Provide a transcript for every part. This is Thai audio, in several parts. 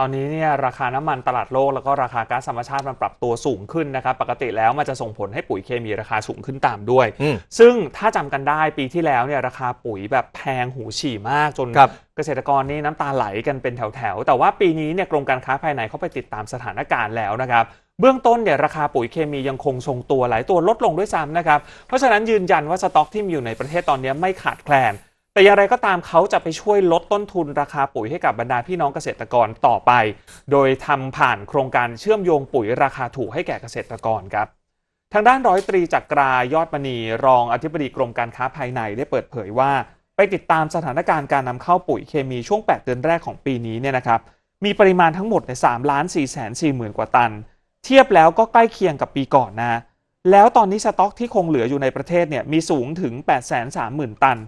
ตอนนี้เนี่ยราคาน้ำมันตลาดโลกแล้วก็ราคาก๊าซธรรมชาติมันปรับตัวสูงขึ้นนะครับ ปกติแล้วมันจะส่งผลให้ปุ๋ยเคมีราคาสูงขึ้นตามด้วยอืมซึ่งถ้าจำกันได้ปีที่แล้วเนี่ยราคาปุ๋ยแบบแพงหูฉี่มากจนครับเกษตรกรนี่น้ำตาไหลกันเป็นแถวๆ แต่ว่าปีนี้เนี่ยกรมการค้าภายในเขาไปติดตามสถานการณ์แล้วนะครับเบื้องต้นเนี่ยราคาปุ๋ยเคมียังคงทรงตัวหลายตัวลดลงด้วยซ้ำนะครับเพราะฉะนั้นยืนยันว่าสต็อกที่มีอยู่ในประเทศตอนนี้ไม่ขาดแคลน แต่อย่างไรก็ตามเขาจะไปช่วยลดต้นทุนราคาปุ๋ยให้กับบรรดาพี่น้องเกษตรกรต่อไป โดยทำผ่านโครงการเชื่อมโยงปุ๋ยราคาถูกให้แก่เกษตรกรครับ ทางด้านร้อยตรีจักรายอดมณี รองอธิบดีกรมการค้าภายในได้เปิดเผยว่า ไปติดตามสถานการณ์การนำเข้าปุ๋ยเคมีช่วง 8 เดือนแรกของปีนี้เนี่ยนะครับ มีปริมาณทั้งหมดใน3ล้าน4แสน4หมื่นกว่าตัน เทียบแล้วก็ใกล้เคียงกับปีก่อนนะ แล้วตอนนี้สต็อกที่คงเหลืออยู่ในประเทศเนี่ยมีสูงถึง8 3 0 0 0 0 ตัน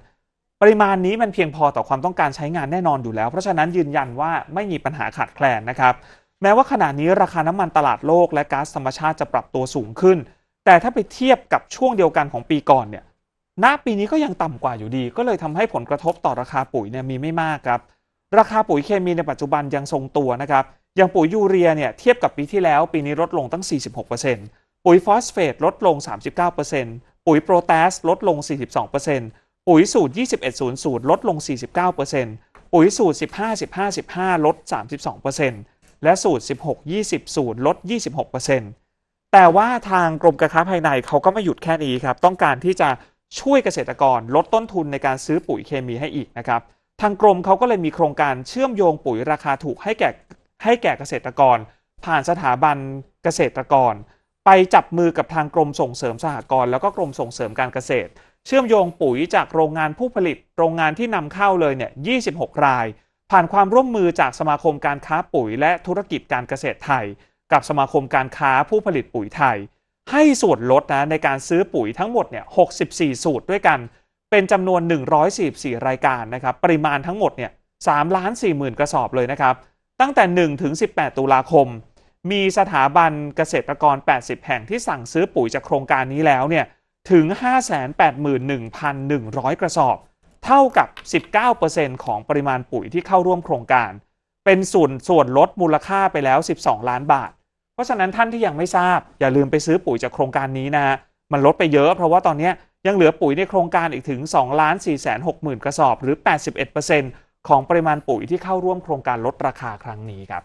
ปริมาณนี้มันเพียงพอต่อความต้องการใช้งานแน่นอนอยู่แล้ว เพราะฉะนั้นยืนยันว่าไม่มีปัญหาขาดแคลนนะครับ แม้ว่าขณะนี้ราคาน้ำมันตลาดโลกและก๊าซธรรมชาติจะปรับตัวสูงขึ้น แต่ถ้าไปเทียบกับช่วงเดียวกันของปีก่อนเนี่ยณปีนี้ก็ยังต่ำกว่าอยู่ดี ก็เลยทำให้ผลกระทบต่อราคาปุ๋ยเนี่ยมีไม่มากครับ ราคาปุ๋ยเคมีในปัจจุบันยังทรงตัวนะครับ อย่างปุ๋ยยูเรียเนี่ยเทียบกับปีที่แล้วปีนี้ลดลงตั้ง 46%ปุ๋ยฟอสเฟตลดลง 39%ปุ๋ยโปรแทสลดลง 42% ปุ๋ยสูตร 2100 ลดลง 49%ปุ๋ยสูตร 15 15 15 ลด 32%และสูตร 16 20 0ลด 26%แต่ว่าทางกรมการค้าภายในเขาก็ไม่หยุดแค่นี้ครับ ต้องการที่จะช่วยเกษตรกรลดต้นทุนในการซื้อปุ๋ยเคมีให้อีกนะครับ ทางกรมเขาก็เลยมีโครงการเชื่อมโยงปุ๋ยราคาถูกให้แก่ให้แก่เกษตรกร ผ่านสถาบันเกษตรกร ไปจับมือกับทางกรมส่งเสริมสหกรณ์แล้วก็กรมส่งเสริมการเกษตร เชื่อมโยงปุ๋ยจากโรงงานผู้ผลิต โรงงานที่นำเข้าเลยเนี่ย 26 ราย ผ่านความร่วมมือจากสมาคมการค้าปุ๋ย และธุรกิจการเกษตรไทย กับสมาคมการค้าผู้ผลิตปุ๋ยไทย ให้ส่วนลดนะในการซื้อปุ๋ยทั้งหมดเนี่ย 64 สูตรด้วยกัน เป็นจำนวน 144 รายการนะครับ ปริมาณทั้งหมดเนี่ย3ล้าน4หมื่นกระสอบเลยนะครับ ตั้งแต่ 1 ถึง 18 ตุลาคม มีสถาบันเกษตรกร 80 แห่งที่สั่งซื้อปุ๋ยจากโครงการนี้แล้วเนี่ย ถึง 581,100 กระสอบ เท่ากับ 19%ของปริมาณปุ๋ยที่เข้าร่วมโครงการ เป็นส่วนส่วนลดมูลค่าไปแล้ว 12 ล้านบาท เพราะฉะนั้นท่านที่ยังไม่ทราบ อย่าลืมไปซื้อปุ๋ยจากโครงการนี้นะฮะมันลดไปเยอะเพราะว่าตอนนี้ยังเหลือปุ๋ยในโครงการอีกถึง 2 ล้าน4 6 0 0 0 0 กระสอบ หรือ 81%ของปริมาณปุ๋ยที่เข้าร่วมโครงการลดราคาครั้งนี้ครับ